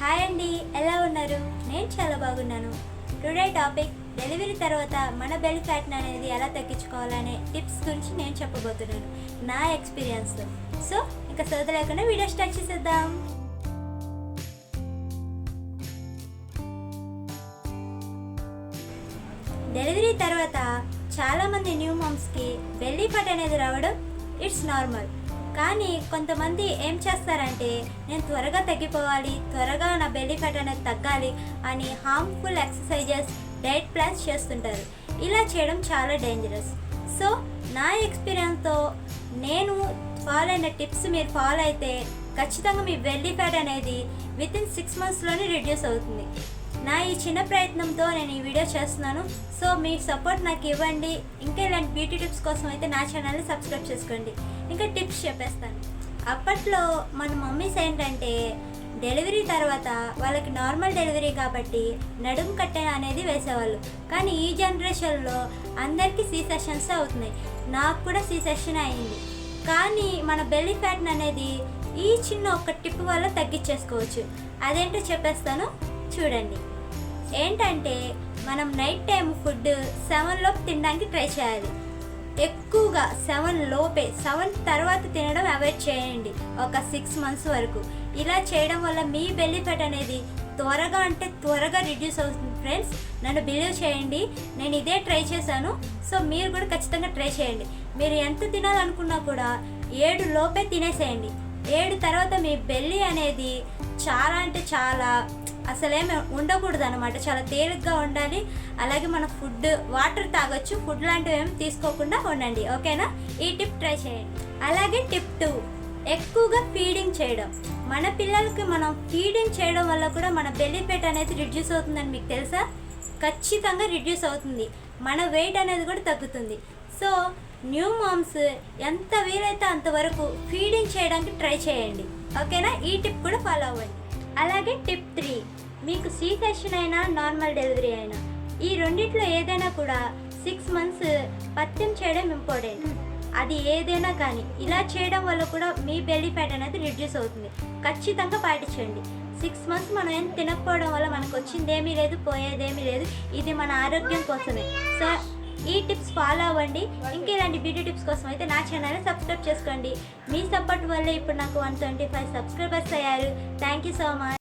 Hi అండి ఎలా ఉన్నారు? నేను చాలా బాగున్నాను. టుడే టాపిక్ డెలివరీ తర్వాత మన బెల్ ఫ్యాట్ అనేది ఎలా తగ్గించుకోవాలనే టిప్స్ గురించి నేను చెప్పబోతున్నాను నా ఎక్స్పీరియన్స్తో. సో ఇంకా సోద లేకుండా వీడియో స్టార్ట్ చేసేద్దాం. డెలివరీ తర్వాత చాలామంది న్యూ మామ్స్కి బెల్లీ ఫట్ అనేది రావడం ఇట్స్ నార్మల్. కానీ కొంతమంది ఏం చేస్తారంటే నేను త్వరగా తగ్గిపోవాలి త్వరగా నా బెల్లీ ఫ్యాట్ అనేది తగ్గాలి అని హార్మ్ఫుల్ ఎక్సర్సైజెస్ డైట్ ప్లాన్స్ చేస్తుంటారు. ఇలా చేయడం చాలా డేంజరస్ సో నా ఎక్స్పీరియన్స్తో నేను ఫాలో అయిన టిప్స్ మీరు ఫాలో అయితే ఖచ్చితంగా మీ బెల్లీ ఫ్యాట్ అనేది విత్ ఇన్ సిక్స్ మంత్స్లోనే రిడ్యూస్ అవుతుంది. నా ఈ చిన్న ప్రయత్నంతో నేను ఈ వీడియో చేస్తున్నాను. సో మీ సపోర్ట్ నాకు ఇవ్వండి. ఇంకా ఇలాంటి బ్యూటీ టిప్స్ కోసం అయితే నా ఛానల్ని సబ్స్క్రైబ్ చేసుకోండి. ఇంకా టిప్స్ చెప్పేస్తాను. అప్పట్లో మన మమ్మీస్ ఏంటంటే డెలివరీ తర్వాత వాళ్ళకి నార్మల్ డెలివరీ కాబట్టి నడుము కట్టె అనేది వేసేవాళ్ళు. కానీ ఈ జనరేషన్లో అందరికీ సీ సెషన్స్ అవుతున్నాయి. నాకు కూడా సీ సెషన్ అయింది. కానీ మన బెల్లీ ఫ్యాట్ అనేది ఈ చిన్న ఒక టిప్ వల్ల తగ్గించేసుకోవచ్చు. అదేంటో చెప్పేస్తాను. చూడండి. ఏంటంటే మనం నైట్ టైం ఫుడ్ సెవెన్లోపు తినడానికి ట్రై చేయాలి. ఎక్కువగా సెవెన్ లోపే సెవెన్ తర్వాత తినడం అవాయిడ్ చేయండి ఒక సిక్స్ మంత్స్ వరకు. ఇలా చేయడం వల్ల మీ బెల్లీ ఫ్యాట్ అనేది త్వరగా అంటే త్వరగా రిడ్యూస్ అవుతుంది ఫ్రెండ్స్ నన్ను బిలీవ్ చేయండి నేను ఇదే ట్రై చేశాను సో మీరు కూడా ఖచ్చితంగా ట్రై చేయండి. మీరు ఎంత తినాలనుకున్నా కూడా ఏడు లోపే తినేసేయండి. ఏడు తర్వాత మీ బెల్లి అనేది చాలా అంటే చాలా అసలేమి ఉండకూడదు అనమాట చాలా తేలిగ్గా ఉండాలి. అలాగే మన ఫుడ్ వాటర్ తాగొచ్చు. ఫుడ్ లాంటివి ఏమి తీసుకోకుండా ఉండండి. ఓకేనా? ఈ టిప్ ట్రై చేయండి. అలాగే టిప్ టూ ఎక్కువగా ఫీడింగ్ చేయడం. మన పిల్లలకి మనం ఫీడింగ్ చేయడం వల్ల కూడా మన బెల్లీ ఫెట్ అనేది రిడ్యూస్ అవుతుందని మీకు తెలుసా? ఖచ్చితంగా రిడ్యూస్ అవుతుంది. మన వెయిట్ అనేది కూడా తగ్గుతుంది. సో న్యూ మామ్స్ ఎంత వీలైతే అంతవరకు ఫీడింగ్ చేయడానికి ట్రై చేయండి. ఓకేనా? ఈ టిప్ కూడా ఫాలో అవ్వండి. అలాగే టిప్ త్రీ మీకు సీ సెక్షన్ అయినా నార్మల్ డెలివరీ అయినా ఈ రెండిట్లో ఏదైనా కూడా సిక్స్ మంత్స్ పత్యం చేయడం ఇంపార్టెంట్ అది ఏదైనా కానీ ఇలా చేయడం వల్ల కూడా మీ బెల్లీ ఫ్యాట్ అనేది రిడ్యూస్ అవుతుంది. ఖచ్చితంగా పాటించండి. సిక్స్ మంత్స్ మనం ఏం తినకపోవడం వల్ల మనకు వచ్చింది ఏమీ లేదు పోయేదేమీ లేదు. ఇది మన ఆరోగ్యం కోసమే. సో ఈ టిప్స్ ఫాలో అవ్వండి. ఇంకా ఇలాంటి బ్యూటీ టిప్స్ కోసం అయితే నా ఛానల్ని సబ్స్క్రైబ్ చేసుకోండి. మీ సపోర్ట్ వల్ల ఇప్పుడు నాకు వన్ ట్వంటీ ఫైవ్ సబ్స్క్రైబర్స్ అయ్యారు. Thank you so much